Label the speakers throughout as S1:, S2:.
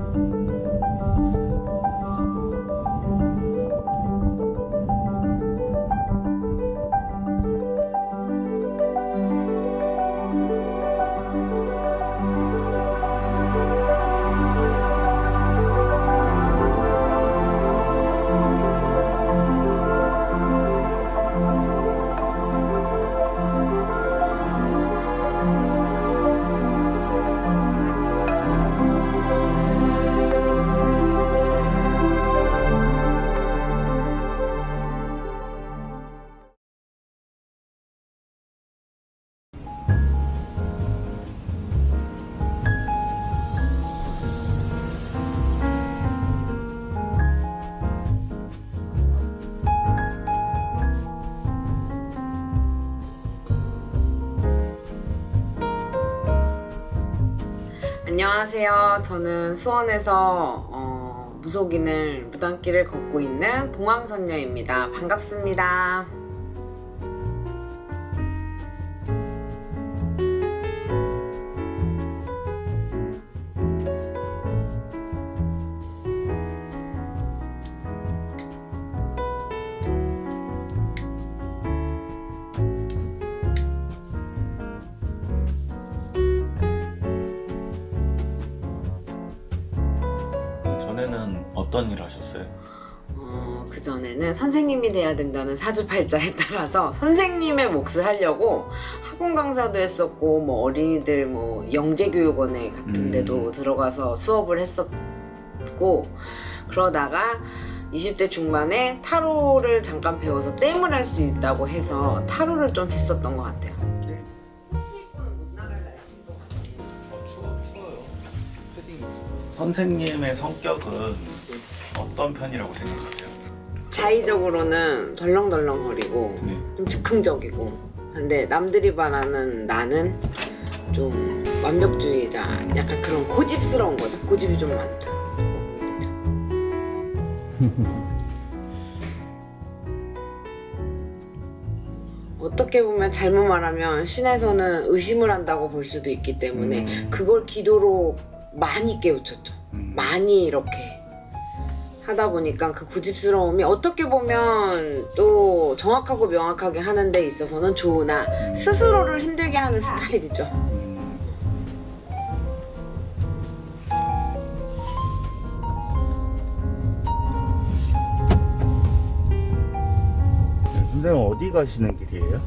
S1: thank you 안녕하세요. 저는 수원에서 어, 무속인을 무단길을 걷고 있는 봉황선녀입니다. 반갑습니다.
S2: 전에는 어떤 일 하셨어요?
S1: 어, 그 전에는 선생님이 돼야 된다는 사주팔자에 따라서 선생님의 몫을 하려고 학원 강사도 했었고 뭐 어린이들 뭐 영재교육원에 같은
S2: 음.
S1: 데도 들어가서 수업을 했었고 그러다가 20대 중반에 타로를 잠깐 배워서 땜을 할 수 있다고 해서 타로를 좀 했었던 것 같아요.
S2: 선생님의 성격은 어떤 편이라고 생각하세요?
S1: 자의적으로는 덜렁덜렁거리고
S2: 네.
S1: 좀 즉흥적이고 근데 남들이 말하는 나는 좀 완벽주의자 약간 그런 고집스러운 거죠 고집이 좀 많다 어떻게 보면 잘못 말하면 신에서는 의심을 한다고 볼 수도 있기 때문에
S2: 음.
S1: 그걸 기도로 많이 깨우쳤죠
S2: 음.
S1: 많이 이렇게 하다 보니까 그 고집스러움이 어떻게 보면 또 정확하고 명확하게 하는 데 있어서는 좋으나
S2: 음.
S1: 스스로를 힘들게 하는 스타일이죠.
S2: 음.
S3: 네, 선생님 어디 가시는 길이에요?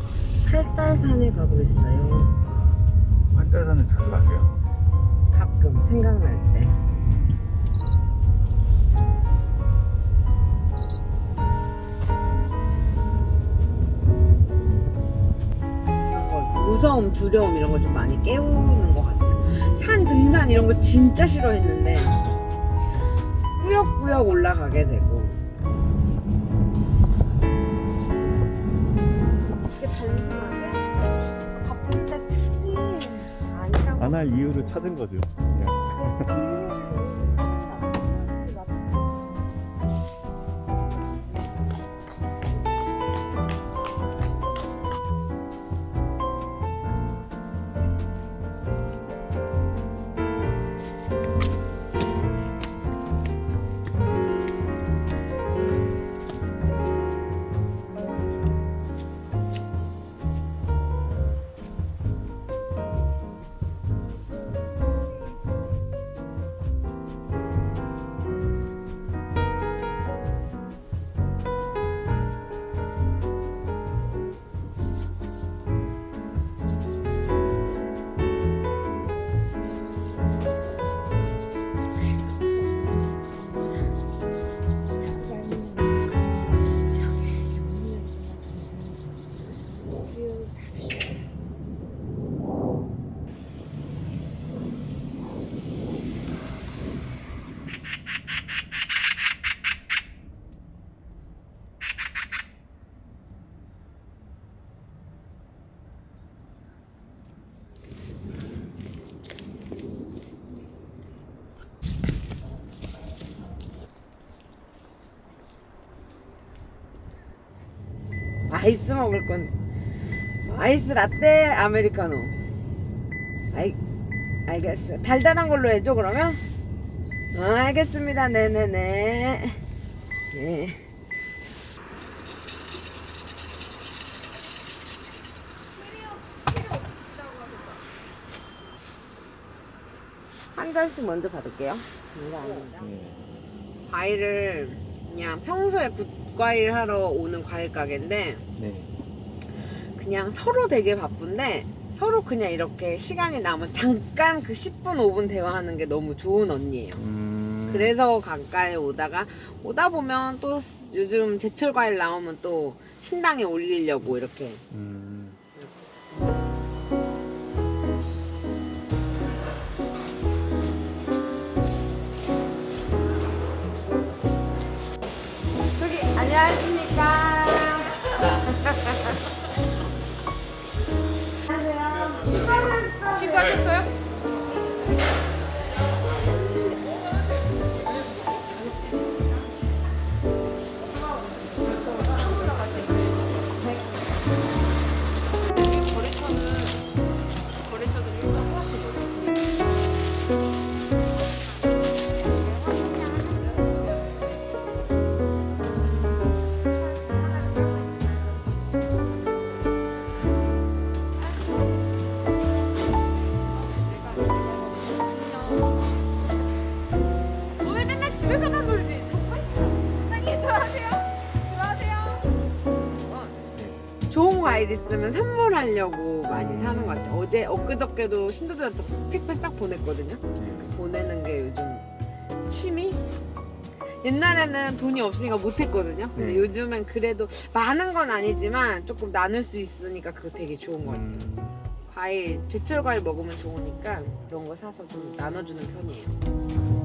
S1: 팔달산에 가고 있어요.
S3: 한달 산에 자주 가세요?
S1: 가끔 생각날 때. 무서움, 두려움 이런 거좀 많이 깨우는 것 같아요. 산 등산 이런 거 진짜 싫어했는데 꾸역꾸역 올라가게 되고 이렇게 단순하
S3: 안 할 이유를 찾은 거죠. 그냥.
S1: 아이스 먹을 건 아이스 라떼 아메리카노 아이 알겠어 달달한 걸로 해줘 그러면 어, 알겠습니다. 네네네. 네. 한 잔씩 먼저 받을게요. 감사합니다. 과일을 그냥 평소에 굿 과일 하러 오는 과일 가게인데
S3: 네.
S1: 그냥 서로 되게 바쁜데 서로 그냥 이렇게 시간이 나면 잠깐 그 10분 5분 대화하는 게 너무 좋은 언니예요.
S3: 음.
S1: 그래서 강가에 오다가 오다 보면 또 요즘 제철 과일 나오면 또 신당에 올리려고 이렇게
S3: 음.
S1: 과일 있으면 선물하려고 많이 사는 것 같아요. 어제 엊그저께도 신도들한테 택배 싹 보냈거든요. 보내는 게 요즘 취미? 옛날에는 돈이 없으니까 못했거든요. 근데
S3: 네.
S1: 요즘엔 그래도 많은 건 아니지만 조금 나눌 수 있으니까 그거 되게 좋은 것 같아요.
S3: 음.
S1: 과일, 제철 과일 먹으면 좋으니까 그런 거 사서 좀 나눠주는 편이에요.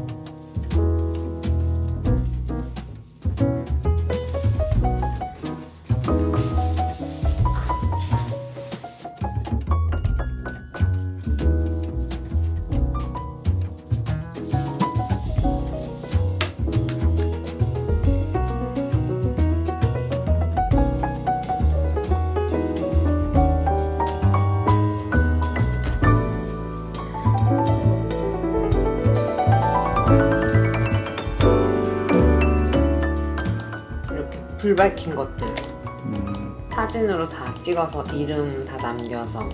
S1: 불 밝힌 것들
S3: 음.
S1: 사진으로 다 찍어서 이름 다 남겨서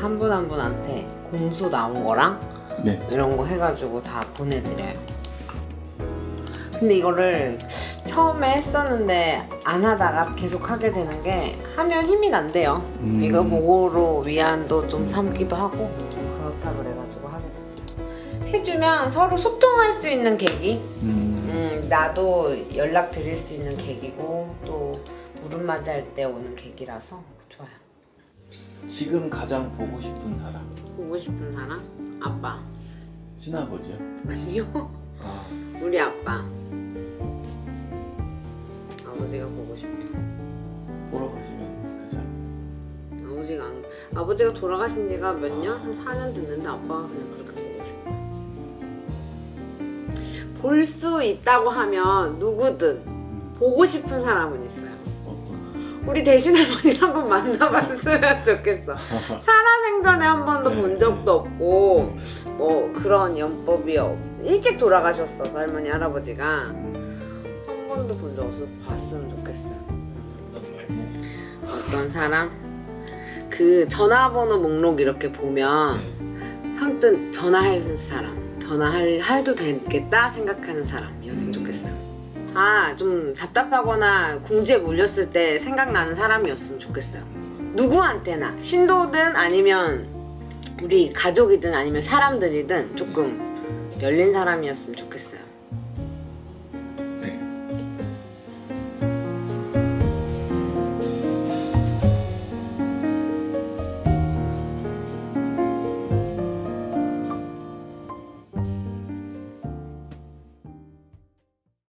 S1: 한 분 한 분한테 공수 나온 거랑
S3: 네.
S1: 이런 거 해가지고 다 보내드려요. 근데 이거를 처음에 했었는데 안 하다가 계속 하게 되는 게 하면 힘이 난대요.
S3: 음.
S1: 이거 보고로 위안도 좀 삼기도 하고 그렇다 그래가지고 하게 됐어요. 해주면 서로 소통할 수 있는 계기?
S3: 음.
S1: 음, 나도 연락 드릴 수 있는 계기고 또 무릎 맞이 할 때 오는 계기라서 좋아요.
S2: 지금 가장 보고 싶은 사람
S1: 보고 싶은 사람? 아빠.
S2: 친아버지요?
S1: 아니요.
S2: 아,
S1: 우리 아빠. 아버지가 보고 싶다.
S2: 보러 가시면 되죠.
S1: 아버지가 안, 아버지가 돌아가신 지가 몇 년? 한 4년 됐는데 아빠가 그냥 그렇게 볼 수 있다고 하면 누구든 보고 싶은 사람은 있어요. 우리 대신 할머니를 한번 만나봤으면 좋겠어. 살아생전에 한 번도 본 적도 없고 뭐 그런 연법이 없. 일찍 돌아가셨어서 할머니 할아버지가 한 번도 본 적 없어 봤으면 좋겠어요. 어떤 사람? 그 전화번호 목록 이렇게 보면 선뜻 전화할 사람, 전화할 해도 되겠다 생각하는 사람이었으면 좋겠어요. 아, 좀 답답하거나 궁지에 몰렸을 때 생각나는 사람이었으면 좋겠어요. 누구한테나 신도든 아니면 우리 가족이든 아니면 사람들이든 조금 열린 사람이었으면 좋겠어요.